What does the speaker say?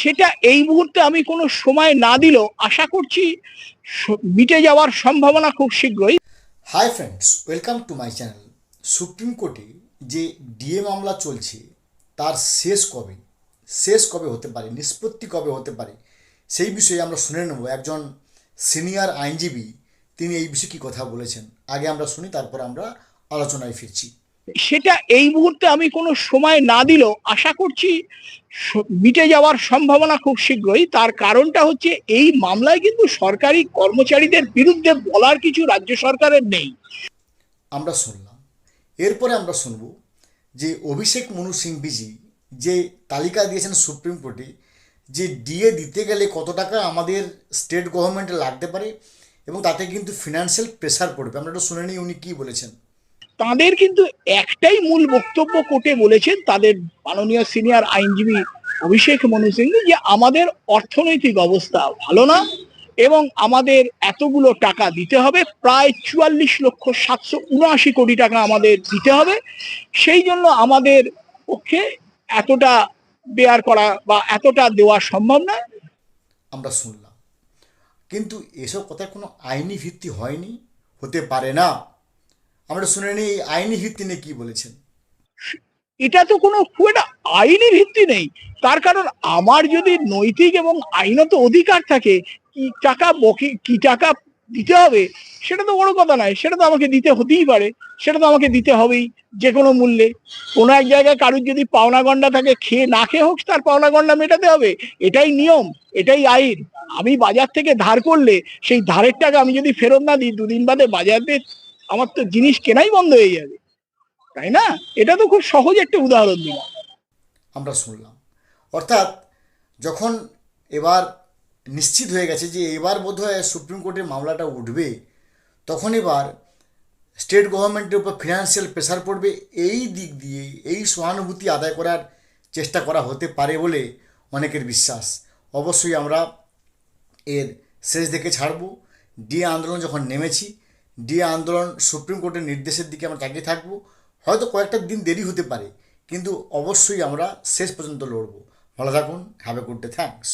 সেটা এই মুহূর্তে আমি কোনো সময় না দিলেও আশা করছি মিটে যাওয়ার সম্ভাবনা খুব শীঘ্রই। Hi friends welcome to my channel supreme কোর্টে যে ডিএ মামলা চলছে, তার শেষ কবে? শেষ কবে হতে পারে? নিষ্পত্তি কবে হতে পারে? সেই বিষয়ে আমরা শুনে নেব। একজন সিনিয়র আইনজীবী, তিনি এই বিষয়ে কী কথা বলেছেন? আগে আমরা শুনি, তারপর আমরা আলোচনায় ফিরছি। সেটা এই মুহূর্তে আমি কোনো সময় না দিলেও আশা করছি মিটে যাওয়ার সম্ভাবনা খুব শীঘ্রই। তার কারণটা হচ্ছে এই মামলায় কিন্তু সরকারি কর্মচারীদের বিরুদ্ধে বলার কিছু রাজ্য সরকারের নেই। আমরা শুনলাম। এরপরে আমরা শুনব যে অভিষেক মনু সিং বিজি যে তালিকা দিয়েছেন সুপ্রিম কোর্টে যে ডিএ দিতে গেলে কত টাকা আমাদের স্টেট গভর্নমেন্টে লাগতে পারে এবং তাতে কিন্তু ফিনান্সিয়াল প্রেসার পড়বে। আমরা একটু শুনে নিই উনি কী বলেছেন। তাদের কিন্তু একটাই মূল বক্তব্য কোর্টে বলেছেন তাদের মাননীয় সিনিয়র আইনজীবী অভিষেক মনু সিংহ যে আমাদের অর্থনৈতিক অবস্থা ভালো না এবং আমাদের এতগুলো টাকা দিতে হবে, প্রায় চুয়াল্লিশ লক্ষ সাতশো উনআশি কোটি টাকা আমাদের দিতে হবে। সেই জন্য আমাদের পক্ষে এতটা বেয়ার করা বা এতটা দেওয়া সম্ভব না। আমরা শুনলাম। কিন্তু এসব কথার কোনো আইনি ভিত্তি হয়নি, হতে পারে না। আমরা শুনে নিই, আইনি ভিত্তি নিয়ে কী বলেছেন? এটা তো কোনো খুব একটা আইনি ভিত্তি নেই। তার কারণ আমার যদি নৈতিক এবং আইনত অধিকার থাকে, কি টাকা বকি, কি টাকা দিতে হবে, সেটা তো বড় কথা নয়, সেটা তো আমাকে দিতে হতেই পারে, সেটা তো আমাকে দিতে হবেই যে কোনো মূল্যে। কোনো এক জায়গায় কারুর যদি পাওনা গন্ডা থাকে, খেয়ে না খেয়ে হোক, তার পাওনা গন্ডা মেটাতে হবে। এটাই নিয়ম, এটাই আইন। আমি বাজার থেকে ধার করলে, সেই ধারের টাকা আমি যদি ফেরত না দিই, দুদিন বাদে বাজারে আমার তো জিনিস কেনাই বন্ধ হয়ে যাবে। তাই না? এটা তো খুব সহজ একটা উদাহরণ দিলাম। আমরা শুনলাম। অর্থাৎ যখন এবার নিশ্চিত হয়ে গেছে যে এবার বোধহয় সুপ্রিম কোর্টের মামলাটা উঠবে, তখন এবার স্টেট গভর্নমেন্টের উপর ফিনান্সিয়াল প্রেসার পড়বে, এই দিক দিয়ে, এই সহানুভূতি আদায় করার চেষ্টা করা হতে পারে বলে অনেকের বিশ্বাস। অবশ্যই আমরা এর শেষ দেখে ছাড়বো। ডিএ আন্দোলন যখন নেমেছি ডিএ আন্দোলন সুপ্রিম কোর্টের নির্দেশের দিকে আমরা তাকিয়ে থাকব। হয়তো কয়েকটা দিন দেরি হতে পারে, কিন্তু অবশ্যই আমরা শেষ পর্যন্ত লড়ব। ভালো থাকুন have a good day thanks